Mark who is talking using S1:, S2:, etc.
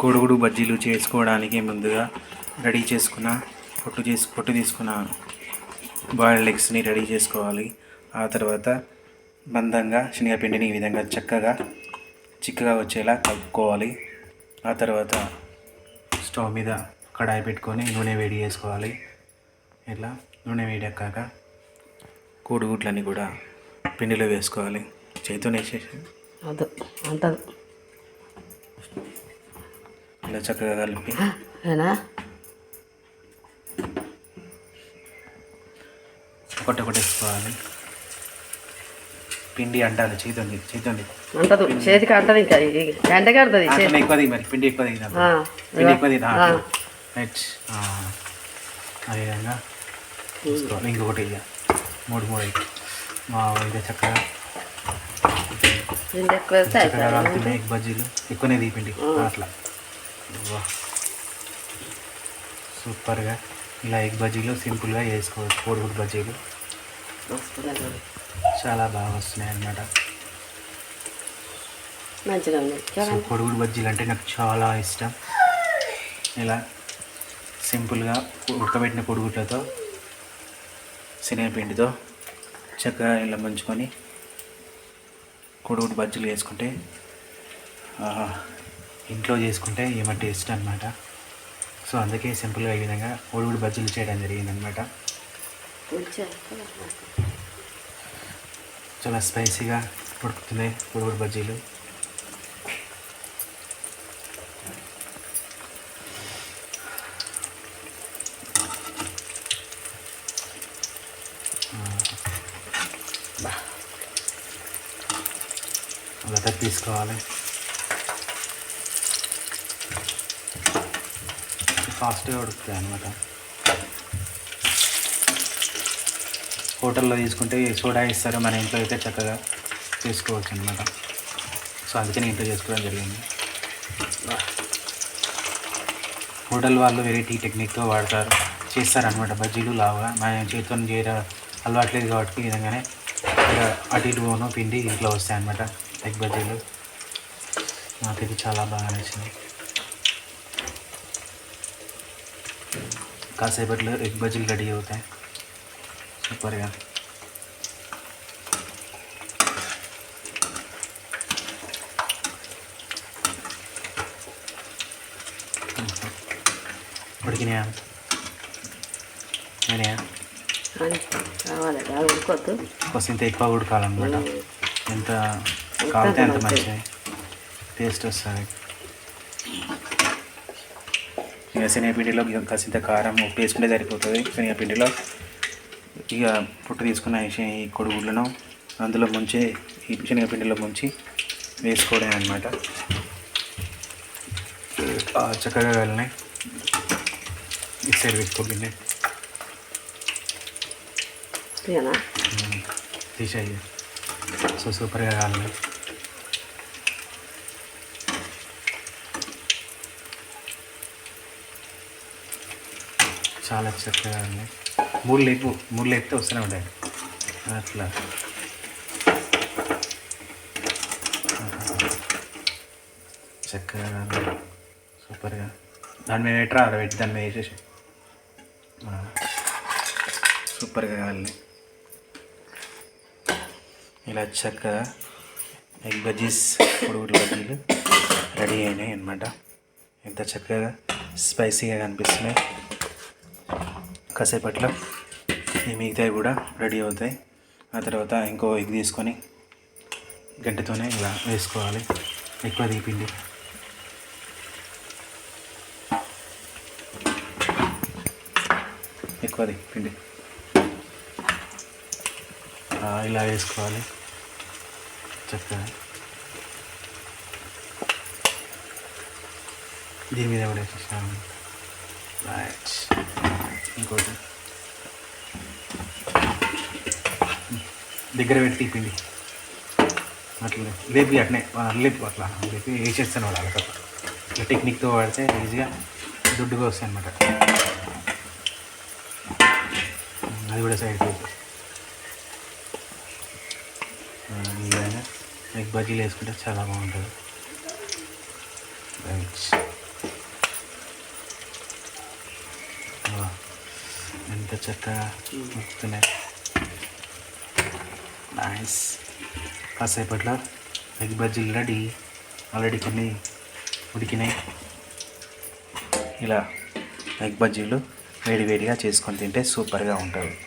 S1: కోడిగుడు బజ్జీలు చేసుకోవడానికి ముందుగా రెడీ చేసుకున్న పొట్టు చేసి పొట్టు తీసుకున్న బాయిల్డ్ ఎగ్స్ని రెడీ చేసుకోవాలి. ఆ తర్వాత మందంగా శనగపిండిని ఈ విధంగా చక్కగా చిక్కగా వచ్చేలా కలుపుకోవాలి. ఆ తర్వాత స్టవ్ మీద కడాయి పెట్టుకొని నూనె వేడి చేసుకోవాలి. ఇట్లా నూనె వేడెక్కాక కోడిగుడ్లని కూడా పిండిలో వేసుకోవాలి. చేతితో వేసేసి
S2: అంత
S1: ఇలా చక్కగా కలిపి. ఒకటి ఒకటి వేసుకోవాలి పిండి అంటాలి చేతుంది చేతుంది
S2: అంటదు చేతికి అంటది ఇంకా గంటకి అంటది
S1: ఎక్కువ మరి పిండి ఎక్కువ పిండి ఎక్కువ. రైట్ అదేవిధంగా తీసుకోవాలి ఇంకొకటి ఇక మూడు మూడు అయితే. మా ఇక చక్కగా
S2: పిండి
S1: చక్కగా బజ్జీలు. ఎక్కువనే దిగిపిండి అట్లా. సూపర్గా. ఇలా ఎగ్ బజ్జీలు సింపుల్గా చేసుకోవచ్చు కోడిగుడ్డు బజ్జీలు. చాలా బాగా వస్తున్నాయి అన్నమాట. సో బజ్జీలు అంటే నాకు చాలా ఇష్టం. ఇలా సింపుల్గా ఉడకబెట్టిన కొడుగుడ్లతో శనగపిండితో చక్కగా ఇలా ముంచుకొని కొడుగుడు బజ్జీలు వేసుకుంటే ఆహా, ఇంట్లో చేసుకుంటే ఏమో టేస్ట్ అనమాట సో అందుకే సింపుల్గా ఈ విధంగా కొడుగుడు బజ్జీలు చేయడం జరిగిందనమాట చాలా స్పైసీగా ఉడుకుతున్నాయి కొడుగుడు బజ్జీలు. అలా తీసుకోవాలి. ఫాస్ట్గా ఉడుకుతాయి అనమాట హోటల్లో తీసుకుంటే సోడా ఇస్తారు మన ఇంట్లో అయితే చక్కగా చేసుకోవచ్చు అనమాట సో అందుకని ఇంట్లో చేసుకోవడం జరిగింది. హోటల్ వాళ్ళు వెరైటీ టెక్నిక్తో వాడతారు. చేస్తారనమాట బజ్జీలు లావుగా మన చేతితో చేయడం అలవాట్లేదు కాబట్టి ఈ విధంగానే అటు ఇటు పోను పిండి ఇంట్లో వస్తాయి అనమాట ఎగ్ బజ్జీలు. నాకైతే చాలా బాగా నచ్చింది. కాసేపట్లో ఎగ్ బజ్జీలు రెడీ అవుతాయి సూపర్గా ఉడికినాయా అయినాయా
S2: కావాలి బాగా ఉడుకోవద్దు
S1: కొంత ఎక్కువ ఉడకాలన్నమాట ఎంత కాలితే అంత మంచిది టేస్ట్ వస్తుంది ఇక శనగపిండిలో ఇక కాసింత కారం ఉప్పు వేసుకుంటే సరిపోతుంది. శనగపిండిలో ఇక పుట్టు తీసుకున్న ఈ కొడుగుడ్లను అందులో ముంచి ఈ శనగపిండిలో ముంచి వేసుకోవడం అనమాట చక్కగా వెళ్ళినాయి ఈ సైడ్
S2: తీయనా?
S1: తీసేయి. సో సూపర్గా కావాలి చాలా చక్కగా ఉంది. మూడు లేపు మూడు లేపితే వస్తూనే ఉంటాయి అట్లా. చక్కగా సూపర్గా. దాని మీద ఎట్రా ఆడ పెట్టి దాని మీద వేసేసి. సూపర్గా కావాలి. ఇలా చక్కగా ఎగ్ బజ్జీస్ పొడుగుడు బజ్జీలు రెడీ అయినాయి అనమాట ఎంత చక్కగా స్పైసీగా కనిపిస్తున్నాయి. కాసేపట్లో ఈ మిగతాయి కూడా రెడీ అవుతాయి. ఆ తర్వాత ఇంకో ఎగ్ తీసుకొని గంటతోనే ఇలా వేసుకోవాలి. ఎక్కువ తీపిండి ఎక్కువ దిగిపిండి ఇలా వేసుకోవాలి. చక్కగా. దీని మీద కూడా వేసేసాను రైట్ ఇంకోటి. దగ్గర పెట్టి పిండి అట్లా లేపి అట్నే ఆ, లేపి అట్లా. లేపి వేసేస్తాను వాళ్ళు అలా ఇట్లా టెక్నిక్తో వాడితే ఈజీగా దుడ్డుగా వస్తాయి అనమాట అది కూడా సైడ్ ఎగ్ బజ్జీలు వేసుకుంటే చాలా బాగుంటుంది. రైట్. చెత్త చెత్త ఉడుకుతున్నాయి నైస్ కాసేపట్లో ఎగ్ బజ్జీలు రెడీ. ఆల్రెడీ కొన్ని ఉడికినాయి. ఇలా ఎగ్ బజ్జీలు వేడివేడిగా చేసుకొని తింటే సూపర్గా ఉంటుంది.